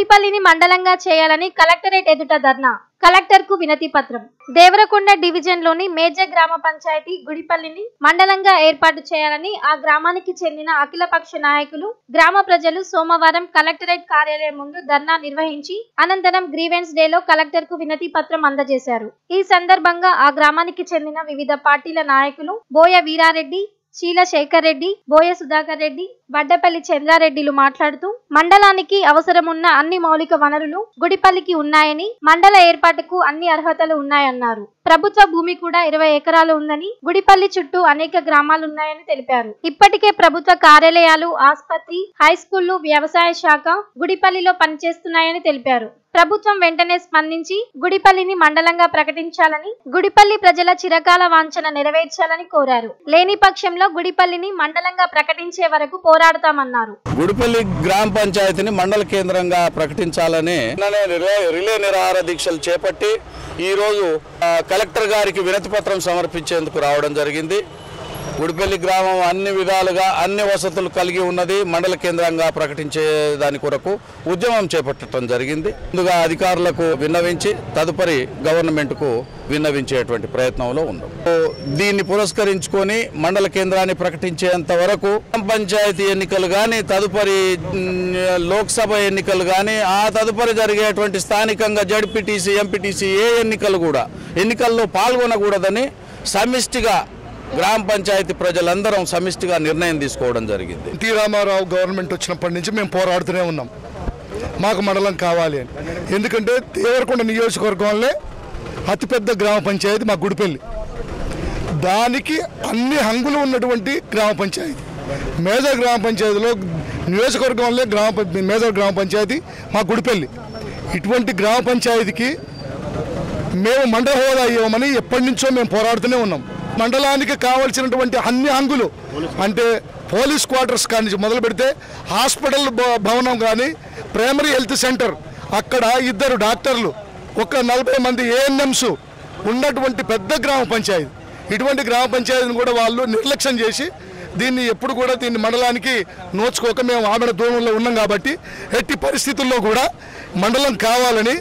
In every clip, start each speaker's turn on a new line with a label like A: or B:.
A: గుడిపల్లిని మండలంగా చేయాలని కలెక్టరేట్ ఎదుట ధర్నా. కలెక్టర్కు వినతి పత్రం. దేవరకొండ డివిజన్లోని మేజర్ గ్రామ పంచాయతీ గుడిపల్లిని మండలంగా ఏర్పాటు చేయాలని ఆ గ్రామానికి చెందిన అఖిలపక్ష నాయకులు గ్రామ ప్రజలు సోమవారం కలెక్టరేట్ కార్యాలయం ముందు ధర్నా నిర్వహించి అనంతరం గ్రీవెన్స్ డేలో కలెక్టర్కు వినతి పత్రం అందజేశారు. ఈ సందర్భంగా ఆ గ్రామానికి చెందిన వివిధ పార్టీల నాయకులు బోయ వీరారెడ్డి శీల శేఖర్ రెడ్డి బోయ సుధాకర్ రెడ్డి వడ్డపల్లి చంద్రారెడ్డిలు మాట్లాడుతూ మండలానికి అవసరమున్న అన్ని మౌలిక వనరులు గుడిపల్లికి ఉన్నాయని మండల ఏర్పాటుకు అన్ని అర్హతలు ఉన్నాయన్నారు. ప్రభుత్వ భూమి కూడా ఇరవై ఎకరాలు ఉందని గుడిపల్లి చుట్టూ అనేక గ్రామాలున్నాయని తెలిపారు. ఇప్పటికే ప్రభుత్వ కార్యాలయాలు ఆసుపత్రి హై స్కూళ్ళు వ్యవసాయ శాఖ గుడిపల్లిలో పనిచేస్తున్నాయని తెలిపారు. ప్రభుత్వం వెంటనే స్పందించి గుడిపల్లిని మండలంగా ప్రకటించాలని గుడిపల్లి ప్రజల చిరకాల వాంఛన నెరవేర్చాలని కోరారు. లేని పక్షంలో గుడిపల్లిని మండలంగా ప్రకటించే వరకు పోరాడతామన్నారు.
B: గుడిపల్లి గ్రామ పంచాయతీని మండల కేంద్రంగా ప్రకటించాలని రిలే నిరాహార దీక్షలు చేపట్టి ఈరోజు రోజు కలెక్టర్ గారికి వినతి పత్రం సమర్పించేందుకు రావడం జరిగింది. గుడిపల్లి గ్రామం అన్ని విధాలుగా అన్ని వసతులు కలిగి ఉన్నది మండల కేంద్రంగా ప్రకటించే దాని కొరకు ఉద్యమం చేపట్టడం జరిగింది. ముందుగా అధికారులకు విన్నవించి తదుపరి గవర్నమెంట్కు విన్నవించేటువంటి ప్రయత్నంలో ఉన్నాం. దీన్ని పురస్కరించుకొని మండల కేంద్రాన్ని ప్రకటించేంత వరకు గ్రామ పంచాయతీ ఎన్నికలు కానీ తదుపరి లోక్సభ ఎన్నికలు కానీ ఆ తదుపరి జరిగేటువంటి స్థానికంగా జడ్పీటీసీ ఎంపీటీసీ ఏ ఎన్నికలు కూడా ఎన్నికల్లో పాల్గొనకూడదని సమిష్టిగా గ్రామ పంచాయతీ ప్రజలందరం సమిష్టిగా నిర్ణయం తీసుకోవడం జరిగింది.
C: టి. రామారావు గవర్నమెంట్ వచ్చినప్పటి నుంచి మేము పోరాడుతూనే ఉన్నాం. మాకు మండలం కావాలి అని. ఎందుకంటే దేవరకొండ నియోజకవర్గంలో అతిపెద్ద గ్రామ పంచాయతీ మా గుడిపల్లి. దానికి అన్ని హంగులు ఉన్నటువంటి గ్రామ పంచాయతీ. మేజర్ గ్రామ పంచాయతీలో నియోజకవర్గంలో గ్రామ మేజర్ గ్రామ పంచాయతీ మా గుడిపల్లి. ఇటువంటి గ్రామ పంచాయతీకి మేము మండల హోదా ఇవ్వమని ఎప్పటి నుంచో మేము పోరాడుతూనే ఉన్నాం. మండలానికి కావలసినటువంటి అన్ని హంగులు అంటే పోలీస్ క్వార్టర్స్ కానీ మొదలు పెడితే హాస్పిటల్ భ- భవనం కానీ ప్రైమరీ హెల్త్ సెంటర్ అక్కడ ఇద్దరు డాక్టర్లు ఒక నలభై మంది ఏఎన్ఎంస్ ఉన్నటువంటి పెద్ద గ్రామ పంచాయతీ. ఇటువంటి గ్రామ పంచాయతీని కూడా వాళ్ళు నిర్లక్ష్యం చేసి దీన్ని ఎప్పుడు కూడా దీన్ని మండలానికి నోచుకోక మేము ఆమెడ దూరంలో ఉన్నాం కాబట్టి ఎట్టి పరిస్థితుల్లో కూడా మండలం కావాలని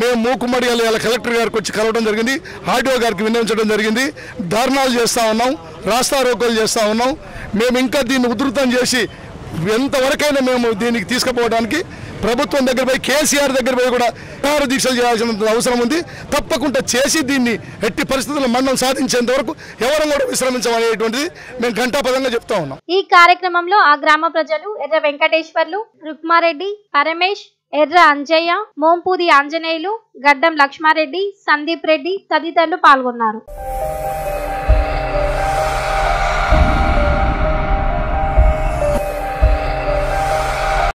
C: మేము మూకుమ్మడి ఇలా కలెక్టర్ గారికి వచ్చి కలవడం జరిగింది. ఆర్డీఓ గారికి విన్నవించడం జరిగింది. ధర్నాలు చేస్తూ ఉన్నాం. రాస్తా రోకోలు చేస్తూ ఉన్నాం. మేము ఇంకా దీన్ని ఉధృతం చేసి ఎంతవరకైనా మేము దీనికి తీసుకుపోవడానికి ప్రభుత్వం దగ్గర పోయి కేసీఆర్ దగ్గర పోయి కూడా కారు దీక్షలు చేయాల్సిన అవసరం ఉంది. తప్పకుండా చేసి దీన్ని ఎట్టి పరిస్థితుల్లో మనం సాధించేంత వరకు ఎవరు కూడా విశ్రమించమనేటువంటిది మేము ఘంటాపదంగా చెప్తా ఉన్నాం.
A: ఈ కార్యక్రమంలో ఆ గ్రామ ప్రజలు ఎర్ర వెంకటేశ్వర్లు రుక్మారెడ్డి పరమేష్ ఎర్ర అంజయ్య మోంపూది ఆంజనేయులు గడ్డం లక్ష్మారెడ్డి సందీప్ రెడ్డి తదితరులు పాల్గొన్నారు.